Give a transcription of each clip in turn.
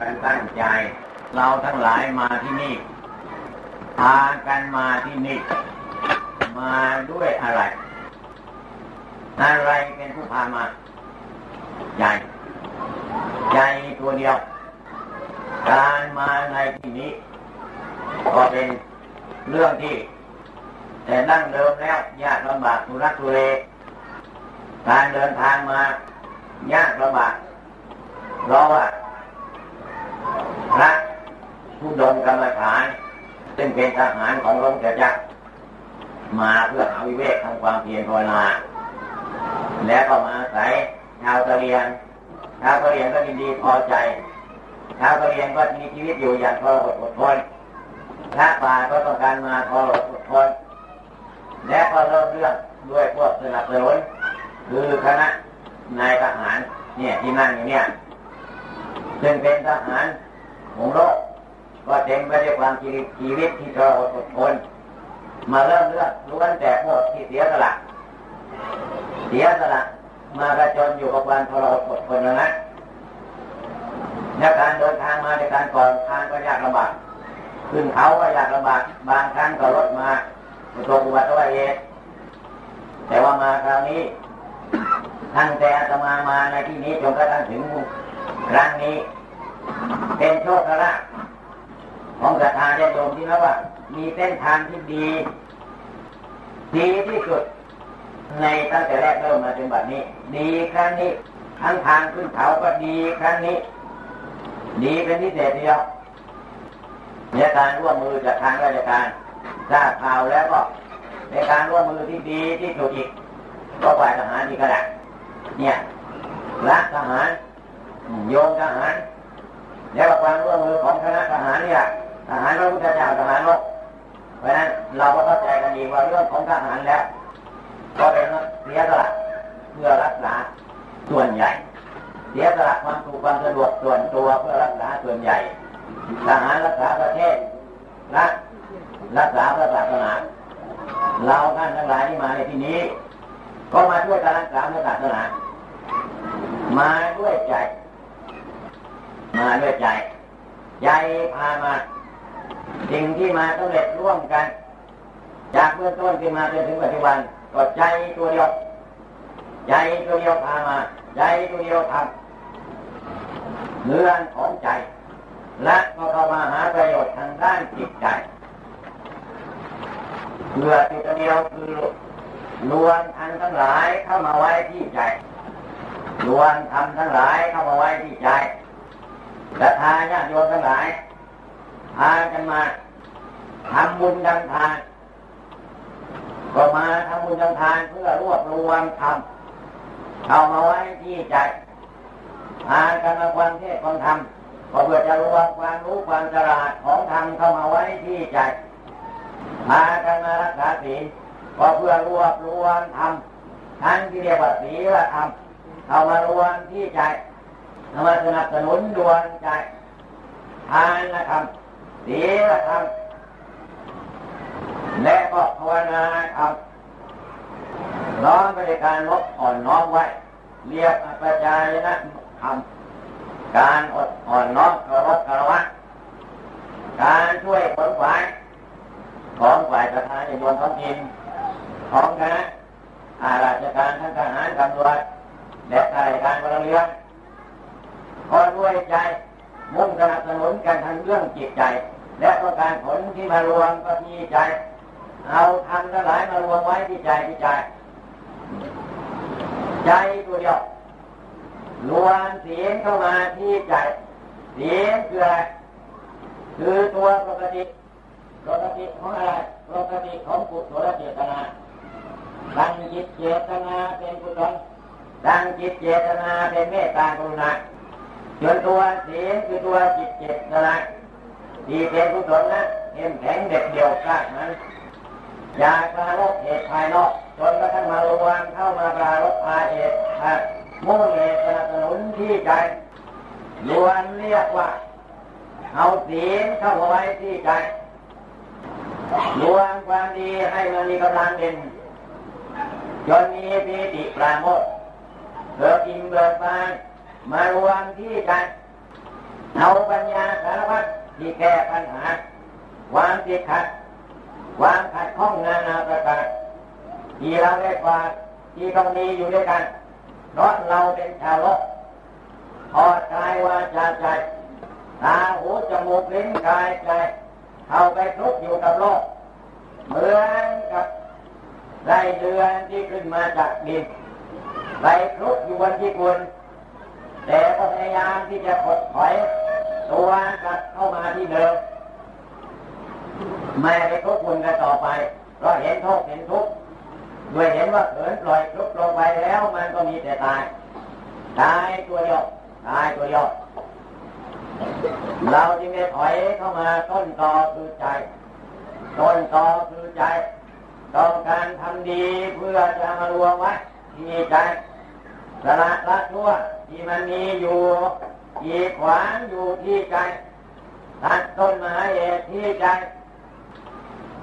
กันตั้งใจ เราทั้งหลายมาที่นี่ พากันมาที่นี่ มาด้วยอะไร อะไรเป็นผู้พามา ใจ ใจตัวเดียว การมาในที่นี้ ก็เป็นเรื่องที่ แต่ดั้งเดิมแล้วยากลำบากทุรักทุเลการเดินทางมายากลำบากเพราะว่าพระ ผู้ดงกรรมฐาน ซึ่งเป็นทหารของพระพุทธเจ้ามาเพื่อหาวิเวกทำความเพียรภาวนาแล้วก็มาใส่ชาวกะเรียนชาวกะเรียนก็ยินดีพอใจชาวกะเรียนก็มีชีวิตอยู่อย่างทรหดอดทนพระป่าก็ต้องการมาทรหดอดทนและก็เริ่มเรื่องด้วยพวกสนับสนุนคือคณะนายทหารเนี่ยที่นั่งอยู่เนี่ยซึ่งเป็นทหารของโลก ก็เต็มไปด้วยความชีวิตที่ทรหดอดทนมาเริ่มเรื่องล้วนแต่พวกที่เสียสละเสียสละมากระจนอยู่กับวามทรหดอดทนนั้นในการเดินทางมาในการก่อนทางก็ยากลำบากขึ้นเขาก็ยากลำบากบางครั้งก็รถมาประสบอุบัติเหตุแต่ว่ามาคราวนี้ทั้งแต่อาตมามาในที่นี้จนกระทั่งถึงครั้งนี้ เป็นโชคลาภ ของศรัทธาญาติโยมที่นะว่า มีเส้นทางที่ดี ดีที่สุด ในตั้งแต่แรกเริ่มมาจนบัดนี้ ดีครั้งนี้ทั้งทางขึ้นเขาก็ดีครั้งนี้ ดีเป็นพิเศษเดียวในการร่วมมือจากทางราชการทราบข่าวแล้วก็ในการร่วมมือที่ดีที่สุดอีกก็ฝ่ายทหารที่กระดักเนี่ยรัฐทหารโยมทหารแล้วก็ความร่วมมือของคณะทหารเนี่ย ทหารพระพุทธเจ้าทหารโลกเพราะฉะนั้นเราก็เข้าใจกันดีว่าเรื่องของทหารแล้วก็เป็นเสียสละเพื่อรักษาส่วนใหญ่ เสียสละความถูกความสะดวกส่วนตัวเพื่อรักษาส่วนใหญ่ทหารรักษาประเทศรักรักษาพระศาสนาเราท่านทั้งหลายที่มาในที่นี้ ก็มาช่วยการรักษาพระศาสนามาด้วยใจ มาด้วยใจ ใจพามา สิ่งที่มาสำเร็จร่วมกัน จากเบื้องต้นที่มาจนถึงปัจจุบันก็ใจตัวเดียวใจตัวเดียวพามาใจตัวเดียวทำเรื่องของใจ และก็เข้ามาหาประโยชน์ทางด้านจิตใจเพื่อจิตเดียวคือรวมทันทั้งหลายเข้ามาไว้ที่ใจรวมทำทั้งหลายเข้ามาไว้ที่ใจศรัทธาญาติโยมทั้งหลาย พากันมาทำบุญทำทานก็มาทำบุญทำทานเพื่อรวบรวมทำเอามาไว้ที่ใจพากันมาความเทศความธรรมก็เพื่อจะรวมความรู้ความฉลาดของธรรมเข้ามาไว้ที่ใจพากันมารักษาศีลก็เพื่อรวบรวมธรรมทั้งที่เรียกว่าศีลธรรมเอามารวมที่ใจเอามาสนับสนุนดวงใจทานนะครับ ศีลธรรมและก็ภาวนาธรรมน้อมไปในการลดอ่อนน้อมไว้ เรียกอปัจจายนะธรรมการอดอ่อนน้อมกระรบกระวะ การช่วยผลฝ่ายของฝ่ายประธานในมวลท้องถิ่นของคณะอาราชการทั้งทหารตำรวจและข้าราชการพลเรือนขอด้วยใจ มุ่งสนับสนุนกันทั้งเรื่องจิตใจ และต้องการผลที่มารวมก็ที่ใจ เอาทำทั้งหลายมารวมไว้ที่ใจที่ใจ ใจตัวเดียวรวมเสียงเข้ามาที่ใจ เสียงคืออะไรคือตัวปกติปกติของอะไรปกติของกุศลเจตนาตั้งจิตเจตนาเป็นกุศลตั้งจิตเจตนาเป็นเมตตากรุณา ส่วนตัวศีลคือตัวจิตเจตนาที่เป็นกุศลนะเข้มแข็งเด็ดเดี่ยวกล้านั้นอยากปราลบเหตุภายนอกจนกระทั่งมารวมเข้ามาปราลบภายเหตุมุ่งเหตุสนับสนุนที่ใจรวมเรียกว่า เอาศีลเข้าไว้ที่ใจรวมความดีให้มันมีกำลังเด่นจนมีปีติปราโมทเกิดอิ่มเบิกบาน มารวมที่ใจเอาปัญญาสารพัดที่แก้ปัญหา วางติดขัด วางขัดข้องนานาประการที่เราได้ฝากที่ต้องมีอยู่ด้วยกันเพราะเราเป็นชาวโลกทอดกายวาจาใจตาหูจมูกลิ้นกายใจเข้าไปทุกอยู่กับโลก เหมือนกับได้เดือนที่ขึ้นมาจากดินไปคลุกอยู่บนที่คุณ แต่ก็พยายามที่จะกดถอยตัวกลับเข้ามาที่เดิมไม่ไปทุกคุณกันต่อไปเพราะเห็นทุกเห็นทุกด้วยเห็นว่าเขินปล่อยคลุกลงไปแล้วมันก็มีแต่ตาย ตายตัวเดียวตายตัวเดียวเราจึงได้ถอยเข้ามาต้นตอคือใจ ต้นตอคือใจ ต้องการทำดีเพื่อจะมารวมไว้ที่ใจสละละชั่ว ที่มันมีอยู่กีดขวางอยู่ที่ใจตัดต้นไม้เอกที่ใจ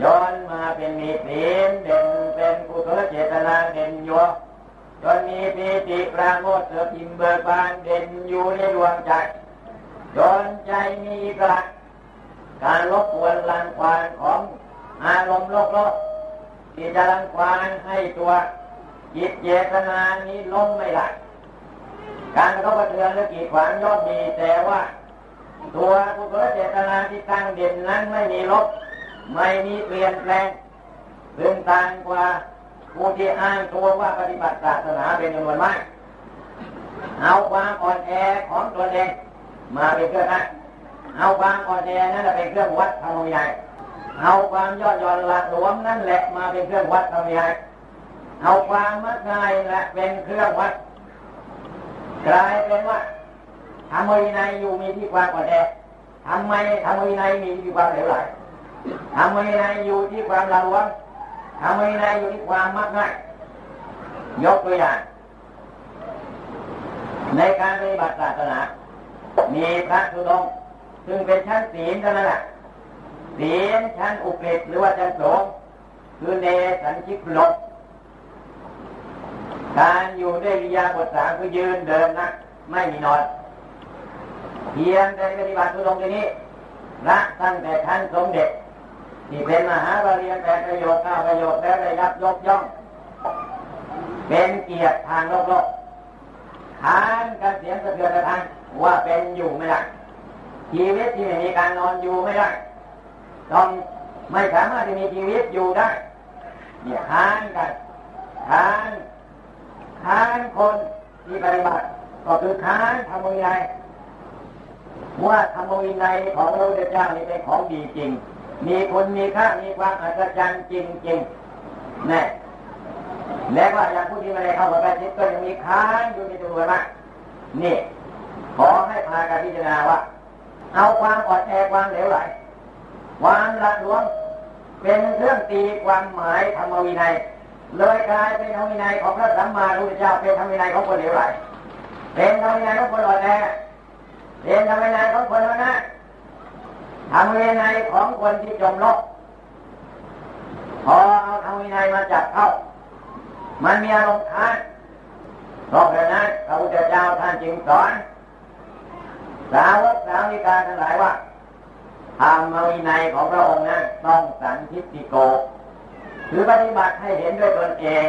ย้อนมาเป็นมีศีลเด่นเป็นกุศลเจตนาเด่นโยจนมีปีติปราโมทเสือพิมเบิกบานเด่นอยู่ในดวงใจจนใจมีกระการลบกวนลังควานของอารมณ์โลกโลกที่จะลังควานให้ตัวจิตเจตนานี้ล้มไม่ได้ การกระทบกระเทือนหรือกีดขวางย่อมมีแต่ว่า ตัวกุศลเจตนาที่ตั้งเด่นนั้นไม่มีลบไม่มีเปลี่ยนแปลงซึ่งต่างกว่าผู้ที่อ้างตัวว่าปฏิบัติศาสนาเป็นจำนวนมากเอาความอ่อนแอของตัวเองมาเป็นเครื่องนะเอาความอ่อนแอนั่นเป็นเครื่องวัดทางวิญญเอาความย่อหย่อนละหลวมนั่นแหละมาเป็นเครื่องวัดทางวิญญเอาความมักง่ายและเป็นเครื่องวัด กลายเป็นว่าทำวินัยอยู่มีที่ความอ่อนแอทำไมทำวินัยมีที่ความเหลวไหลทำวินัยอยู่ที่ความละหลวมทำวินัยอยู่ที่ความมักง่ายยกตัวอย่างในการปฏิบัติศาสนามีพระธุดงค์ซึ่งเป็นชั้นศีลเท่านั้นแหละศีลชั้นอุกฤษหรือว่าชั้นสงคือเนสันชิกลก การอยู่ด้วยวิยาบทสามคือยืนเดินนะไม่มีนอนเพียงแต่ปฏิบัติทุดงค์นี้ละตั้งแต่ท่านสมเด็จที่เป็นมหาบาลีแปดประโยชน์เก้าประโยชน์แล้วได้รับยกย่อง เป็นเกียรติทางโลกโลกขานกันเสียงสะเทือนกระทันว่าเป็นอยู่ไม่ได้ชีวิตที่ไม่มีการนอนอยู่ไม่ได้ต้องไม่สามารถจะมีชีวิตอยู่ได้เนี่ยขานกันขาน ค้านคนที่ปฏิบัติก็คือค้านธรรมวินัยว่าธรรมวินัยของพระพุทธเจ้านี่เป็นของดีจริง มีคุณมีค่ามีความอัศจรรย์จริงจริงแน่และว่าอย่างผู้ที่ไม่ได้เข้ามาใกล้ชิดก็ยังมีค้านอยู่ในตัวมากนี่ขอให้พาการพิจารณาว่า เอาความอ่อนแอความเหลวไหลความละหลวมเป็นเครื่องตีความหมายธรรมวินัย เลยกลายเป็นธรรมวินัยของพระสัมมาสัมพุทธเจ้าเป็นธรรมวินัยของคนเหลวไหลเป็นธรรมวินัยของคนอ่อนแอเป็นธรรมวินัยของคนนั้นธรรมวินัยของคนที่จมโลกพอเอาธรรมวินัยมาจับเข้า มันมีอารมณ์ค้านเพราะฉะนั้นพระพุทธเจ้าท่านจึงสอนสาวกสาวิกาทั้งหลายว่าธรรมวินัยของพระองค์นั้นต้องสันทิติโก คือปฏิบัติให้เห็นด้วยตนเอง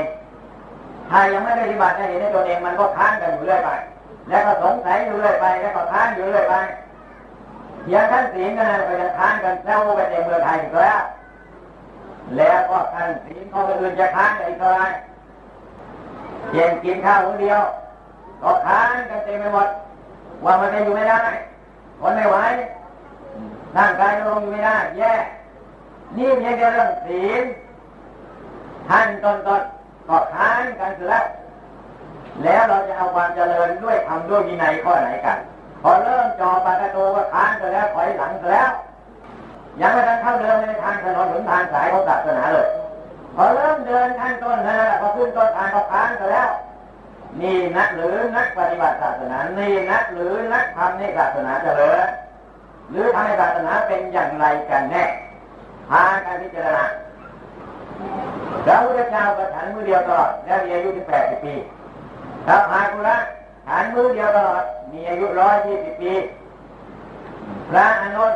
ถ้ายังไม่ปฏิบัติให้เห็นด้วยตนเองมันก็ค้านกันอยู่เรื่อยไป แล้วก็สงสัยอยู่เรื่อยไป แล้วก็ค้านอยู่เรื่อยไปอย่างท่านศีลกันนะก็ยังค้านกันเจ้าไปในเมืองไทยอีกแล้ว แล้วก็ท่านศีลเขาไปอื่นจะค้านอีกเท่าไรเพียงกินข้าวคนเดียว ก็ค้านกันเต็มไปหมดว่ามันจะอยู่ไม่ได้คนไม่ไหวร่างกายลงอยู่ไม่ได้แย่นี่เพียงแค่เรื่องศีล ท่านต้นต้นก็ค้านกันเสร็จแล้วแล้วเราจะเอาความเจริญด้วยทำด้วยวินัยข้อไหนกัน พอเริ่มจอปากระโตก็ค้านกันแล้วถอยหลังกันแล้ว ยังไม่ทันเข้าเดินในทางถนนหนทางสายของศาสนาเลย พอเริ่มเดินขั้นต้นนะพอขึ้นต้นทางก็ค้านกันแล้ว นี่นักหรือนักปฏิบัติศาสนา นี่นักหรือนักทำในศาสนาเจริญหรือทำในศาสนาเป็นอย่างไรกันแน่พาการพิจารณา พระพุทธเจ้าก็ฉันมือเดียวตลอดและมีอายุถึงแปดสิบปีพระพากุระฉันมือเดียวตลอดมีอายุร้อยยี่สิบปีพระอนุน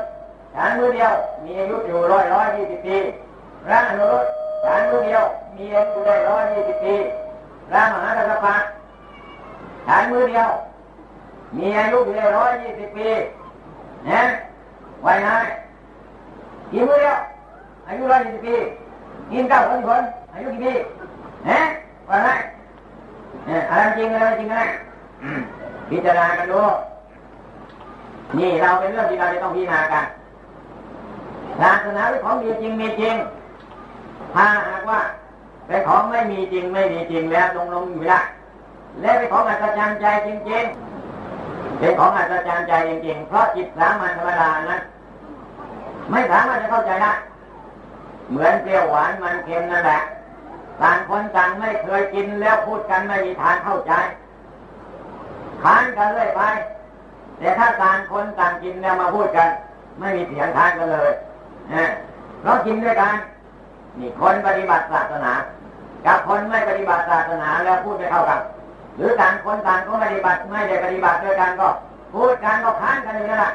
ฉันมือเดียวมีอายุอยู่ร้อยร้อยยี่สิบปีพระอนุรุตฉันมือเดียวมีอายุได้ร้อยยี่สิบปีพระมหากัสสปะฉันมือเดียว มีอายุอยู่ได้ร้อยยี่สิบปีเนี่ยไว้ไงกี่มือเดียวอายุร้อยยี่สิบปีกินเก้าวคนคน อายุกี่ปีเนี่ยไว้ไงเนี่ยอะไรจริงอะไรจริงอะพิจารณากันดูนี่เราเป็นเรื่องที่เราจะต้องพิจารณากันศาสนาเป็นของดีจริงมีจริง ถ้าหากว่าเป็นของไม่มีจริงไม่มีจริงแล้วลงลงอยู่ได้และเป็นของอัศจรรย์ใจจริง ๆ เป็นของอัศจรรย์ใจจริง ๆ เพราะจิตสามัญธรรมดานั้นไม่สามารถจะเข้าใจได้เหมือนเปรี้ยวหวานมันเค็มนั่นแหละ ต่างคนต่างไม่เคยกินแล้วพูดกันไม่มีทางเข้าใจค้านกันเรื่อยไป แต่ถ้าต่างคนต่างกินแล้วมาพูดกัน ไม่มีเสียงค้านกันเลยนะเรากินด้วยกันนี่คนปฏิบัติศาสนา กับคนไม่ปฏิบัติศาสนาแล้วพูดไม่เข้ากัน หรือต่างคนต่างก็ปฏิบัติไม่ได้ปฏิบัติด้วยกันก็ พูดกันก็ค้านกันอยู่นั่นแหละ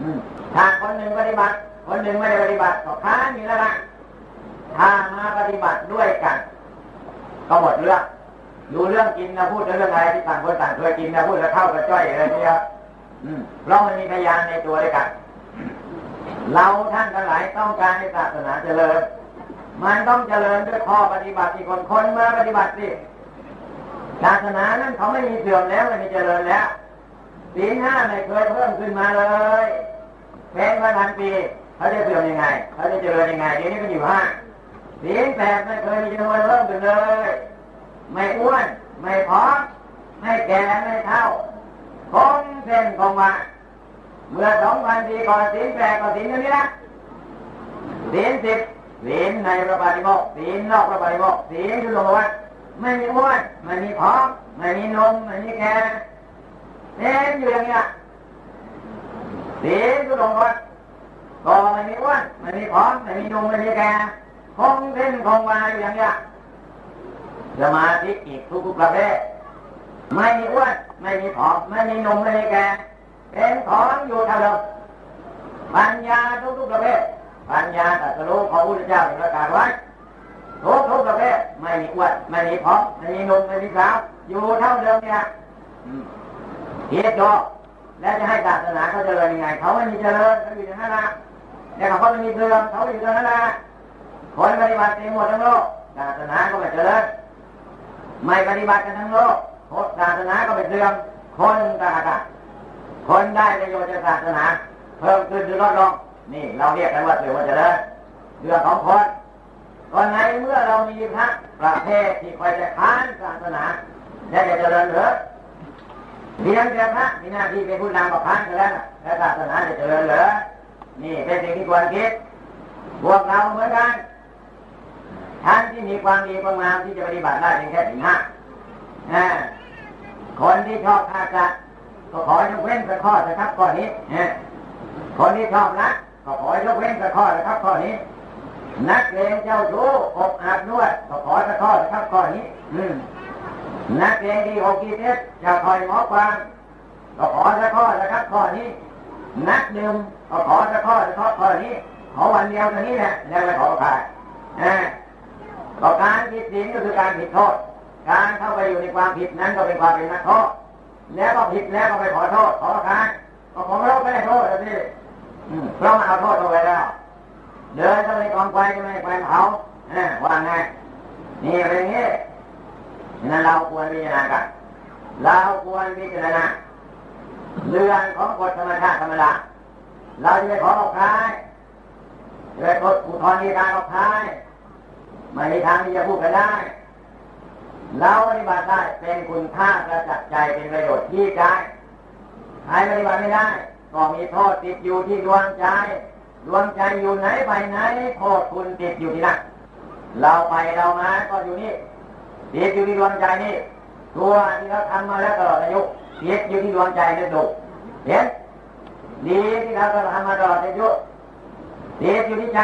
อืมถ้าคนหนึ่งปฏิบัติ คนหนึ่งไม่ได้ปฏิบัติก็ค้านอยู่นั่นแหละ ถ้ามาปฏิบัติด้วยกันก็หมดเรื่องอยู่เรื่องกินนะพูดเรื่องอะไรที่ต่างคนต่างเคยกินนะพูดแล้วเข้ากับจ้อยอะไรเนี่ยเรามันมีพยานในตัวด้วยกัน เราท่านทั้งหลายต้องการให้ศาสนาเจริญ มันต้องเจริญด้วยข้อปฏิบัติที่คนคนมาปฏิบัติสิศาสนานั้นเขาไม่มีเสื่อมแล้วไม่มีเจริญแล้วศีลห้าไม่เคยเพิ่มขึ้นมาเลยแพ้มาทันปีเขาจะเสื่อมยังไงเขาจะเจริญยังไงเดี๋ยวนี้ก็อยู่ห้า ศีลแปดไม่เคยมีจำนวนเพิ่มขึ้นเลย ไม่อ้วน ไม่ผอมไม่แก่ไม่เท่าคงเส้นคงวาเมื่อสองพันปีก่อนศีลแปดก็ศีลอย่างนี้นะศีลสิบศีลในพระปฏิโมกข์ศีลนอกพระปฏิโมกข์ศีลคือลงวัดไม่มีอ้วนไม่มีผอมไม่มีนมไม่มีแก่เน้นอยู่อย่างนี้นะศีลคือลงวัดก็ไม่มีอ้วนไม่มีผอมไม่มีนมไม่มีแก่ คงเส้นคงวาอยู่อย่างนี้สมาธิอีกทุกประเภทไม่มีอ้วนไม่มีผอมไม่มีนมไม่มีแก่เป็นของอยู่เท่าเดิมปัญญาทุกๆประเภทปัญญาตรัสรู้ของพระพุทธเจ้าประกาศไว้ทุกทุกประเภทไม่มีอ้วนไม่มีผอมไม่มีนมไม่มีสาวอยู่เท่าเดิมเนี่ยเทียดดอกแล้วจะให้ศาสนาเขาเจริญยังไงเขาไม่มีเจริญเขาอยู่อย่างนั้นนะแต่เขาไม่มีเสื่อมเขาอยู่ตรงนั้นนะ คนปฏิบัติเต็มหมดทั้งโลกศาสนาก็ไม่เจริญไม่ปฏิบัติกันทั้งโลกศาสนาก็ไม่เสื่อมคนต่างกันคนได้ประโยชน์จากศาสนา เพิ่มขึ้นหรือลดลงนี่เราเรียกกันว่าเสื่อมว่าเจริญเรื่องของคนคนไหนเมื่อเรามีพระประเภทที่คอยจะค้านศาสนาและจะเจริญหรือเพียงแต่พระมีหน้าที่เป็นผู้นำกับค้านกันแล้วและศาสนาจะเจริญหรือนี่เป็นสิ่งที่ควรคิดพวกเราเหมือนกัน ท่านที่มีความดีความงามที่จะปฏิบัติได้เพียงแค่ถึงห้าคนที่ชอบฆ่าสัตว์ก็ขอยกเว้นสักข้อนะครับข้อนี้คนที่ชอบนะก็ขอยกเว้นสักข้อนะครับข้อนี้ นักเลงเจ้าชู้อกอาบนวดก็ขอสักข้อนะครับข้อนี้ อืนักเลงดีอกกีเทสจะคอยหมอความก็ขอสักข้อนะครับข้อนี้ นักดื่มก็ขอสักข้อนะครับข้อนี้ ขอวันเดียวเท่านี้แหละแล้วไม่ขอใคร ก็การผิดศีลก็คือการผิดโทษ การเข้าไปอยู่ในความผิดนั้นก็เป็นความเป็นนักโทษ แล้วก็ผิดแล้วก็ไปขอโทษขอทานก็ผมเราไม่ได้โทษสิเพราะมันเอาโทษเอาไว้แล้ว เดินเข้าไปกองไฟจะไม่ไปเผาว่าไงนี่เป็นอย่างนี้นั้นเราควรพิจารณากันเราควรพิจารณาเรื่องของกฎธรรมชาติธรรมดาเราจะไปขอออกท้ายจะไปกดอุทธรณ์ในการออกท้าย ไม่มีทางที่จะพูดกันได้เราปฏิบัติได้เป็นคุณค่ากระจัดใจเป็นประโยชน์ที่ใจใครปฏิบัติไม่ได้ ก็มีโทษติดอยู่ที่ดวงใจดวงใจอยู่ไหนไปไหนโทษคุณติดอยู่ที่นั่นเราไปเรามาก็อยู่นี่ติดอยู่ที่ดวงใจนี่ตัวที่เราทำมาแล้วตลอดอายุติดอยู่ที่ดวงใจนึกดูเห็นดีที่เราทำมาตลอดอายุติดอยู่ที่ใจ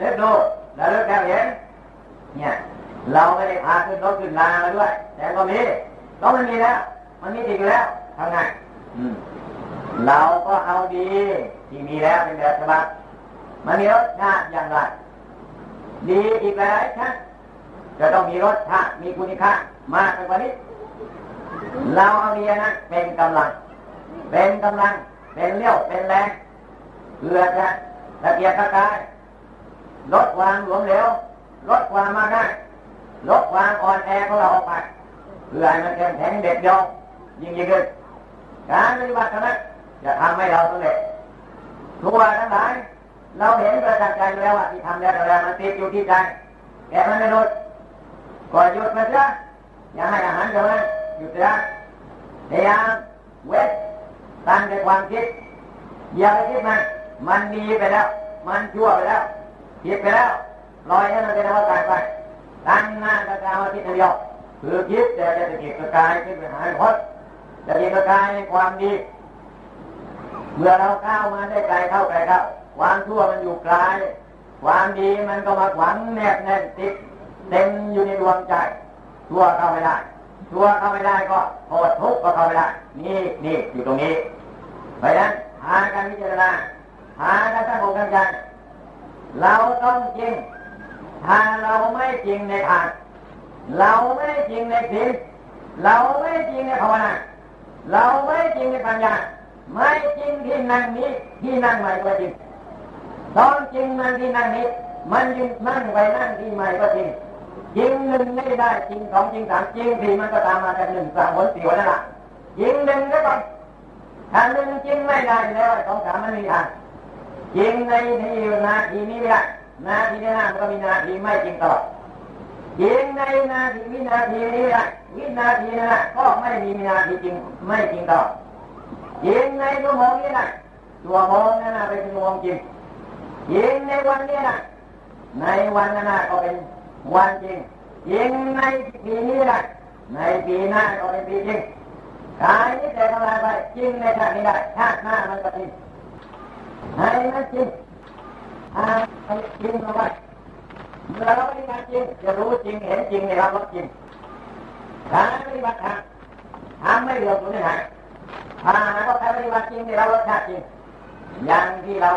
นึกดูแล้วเลิกแล้วเห็น เนี่ย เราไม่ได้พาขึ้นรถขึ้นลามาด้วย แต่ก็มีก็มันมีแล้ว มันมีติดอยู่แล้วทำไงเราก็เอาดี ที่มีแล้วเป็นแบบฉบับมันมีรสชาติอย่างไร ดีอีกหลายชั้นจะต้องมีรสชาติมีคุณค่ามากกว่านี้ เราเอาเรียนนั้นเป็นกำลัง เป็นกำลัง เป็นเลี้ยวเป็นแรงเพื่อจะตะเกียกตะกายลดวามหลวมเหลว ลดความมาง่ายลดความอ่อนแอของเราออกไปเพื่อให้มันเข้มแข็งเด็ดเดียวยิ่งยิ่งขึ้นการปฏิบัติเท่านั้นจะทำให้เราสำเร็จทุกวันทั้งหลายเราเห็นประจักษ์ใจแล้วว่าที่ทำแล้วแต่แล้วมันติดอยู่ที่ใจแกมันไม่ลดก่อนหยุดมันซะอย่าให้อาหารเดี๋ยวนั้นหยุดซะพยายามเวทตั้งใจความคิดอย่าไปคิดมันมันดีไปแล้ว มันชั่วไปแล้วผิดไปแล้ว ลอยให้มันเป็นอวกาศไปตั้งหน้าตะกาวทิศเดียวคือคิดแต่จะตะเกียกายขึ้นไปหาพ้นจะเกียกตะกายในความดีเมื่อเราก้าวมาได้ไกลเข้าไกลเข้าความชั่วมันอยู่ไกลความดีมันก็มาขวางแนบแน่นติดเต็มอยู่ในดวงใจชั่วเข้าไม่ได้ชั่วเข้าไม่ได้ก็โทษทุกข์ก็เข้าไม่ได้ นี่นี่อยู่ตรงนี้เพราะฉะนั้นหาการพิจารณาหาการตั้งอกตั้งใจเราต้องจริง ถ้าเราไม่จริงในทานเราไม่จริงในศีลเราไม่จริงในภาวนาเราไม่จริงในปัญญา ไม่จริงที่นั่งนี้ที่นั่งใหม่ก็จริงตองจริงนั่งที่นั่งนี้ มันยิ่งนั่งไปนั่งที่ใหม่ก็จริงจริงหนึ่งไม่ได้จริงสองจริงสามจริงสี่มันก็ตามมาจากหนึ่งสามผลสี่วันนั่นแหละจริงหนึ่งก็ต้องถ้าหนึ่งจริงไม่ได้แล้วสองสามมันมีทางจริงในที่นาทีนี้ไม่ได้ นาทีนี้นามันก็มีนาทีไม่จริงตลอดจริงในนาทีวินาทีนี้ไม่ได้วินาทีนั้นก็ไม่มีนาทีจริงไม่จริงตลอดยิงในชั่วโมงนี้นะชั่วโมงนั้นะเป็นชั่วโมงจริงยิงในวันนี้นะในวันนั้นก็เป็นวันจริงยิงในปีนี้นะในปีหน้าก็เป็นปีจริงกายนี้แต่ทำลายไปจริงในชาตินี้ได้ชาติหน้ามันก็จริงให้มันจริง หาให้จริงเอาไว้เมื่อเราปฏิบัติจริงจะรู้จริงเห็นจริงในเราก็จริงการปฏิบัติธรรมทำไม่เหลือตัวไหนถ้าหากว่าการปฏิบัติจริงในเรารสชาติจริงอย่างที่เรา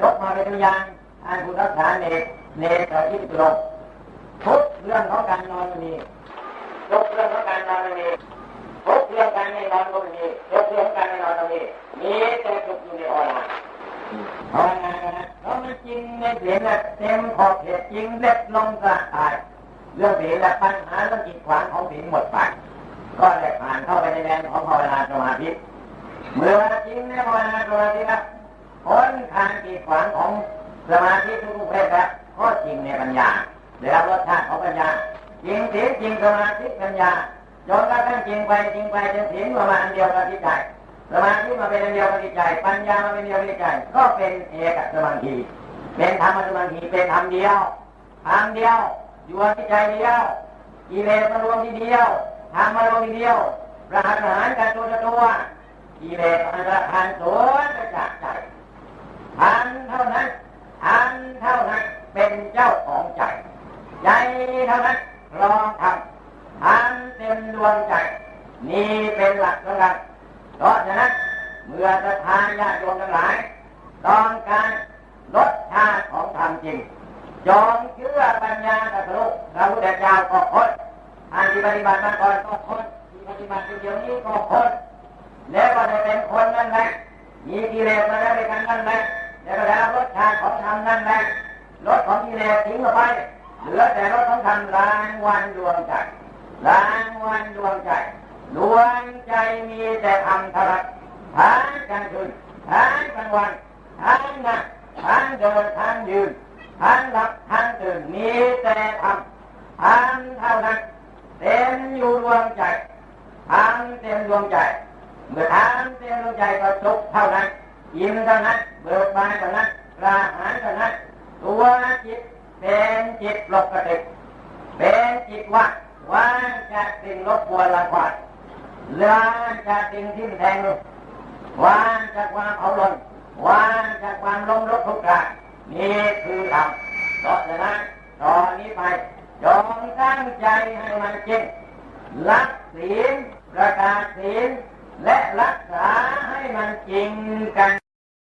ยกมาเป็นตัวอย่างท่านผู้รักษาเนตเนตรที่ตุลงทุกเรื่องของการนอนมีทุกเรื่องของการนอนมันมีทุกเรื่องการไม่นอนก็มีทุกเรื่องการไม่นอนก็มีมีแต่ทุกอยู่ในออนไลน์ ภาวนานเพราะมันจริงในเสียงเต็มขอบเขตจริงเล็ดลงกระตายเรื่องศีลและปัญหาเรื่องจิตขวางของศีลหมดไปก็ได้ผ่านเข้าไปในแดนของภาวนาสมาธิเมื่อจริงในภาวนาสมาธิแล้วพ้นทางจิตขวางของสมาธิทุกประเภทแล้วก็จริงในปัญญาได้รับรสชาติของปัญญาจริงศีลจริงสมาธิปัญญาจนกระทั่งจริงไปจริงไปจนศีลมาอันเดียวกับจิตใจ สมาธิมาเป็นเดียวกับจิตใจปัญญามาเป็นเดียวกับจิตใจก็เป็นเอกสมาธิเป็นธรรมสมาธิเป็นธรรมเดียวธรรมเดียวอยู่ที่ใจเดียวกิเลสมารวมทีเดียวทำมารวมทีเดียวประหารประหารกันตัวตัวกิเลสมันประทานสวนจากใจทันเท่านั้นทันเท่านั้นเป็นเจ้าของใจใจเท่านั้นรองทำทันเต็มดวงใจ นี่เป็นหลักสำคัญ เพราะฉะนั้นเมื่อสถานญาติโยมทั้งหลายต้องการลดชาติของธรรมจริงจงเชื่อปัญญากระทุพระพุทธเจ้าก็พ้นอันที่ปฏิบัติมาก่อนก็พ้นที่ปฏิบัติเดี๋ยวนี้ก็พ้นแล้วก็ได้เป็นคนนั่นแหละมีกิเลสมาแล้วด้วยกันนั่นแหละแล้วก็ได้รับรสชาติของธรรมนั่นแหละรสของกิเลสทิ้งไปเหลือแต่รสของธรรมรางวันดวงใจรางวันดวงใจ ดวงใจมีแต่ธรรมทรัพย์ทางกลางคืนทางกลางวันทางนั่งทางเดินทางยืนทางหลับทางตื่นมีแต่ธรรมทางเท่านั้นเต็มอยู่ดวงใจทางเต็มดวงใจเมื่อทางเต็มดวงใจก็สุขเท่านั้นยิ้มเท่านั้นเบิกบานเท่านั้นกระหายเท่านั้นตัวจิตเป็นจิตปกติเป็นจิตว่างว่างจากสิ่งรบกวนรังควาน ว่างจากสิ่งที่แทงวางจากความเอาลนวางจากความล้มลุกกคลานนี่คือธรรมเพราะฉะนั้นตอนนี้ไปจงตั้งใจให้มันจริงรักศีลประกาศศีลและรักษาให้มันจริงกัน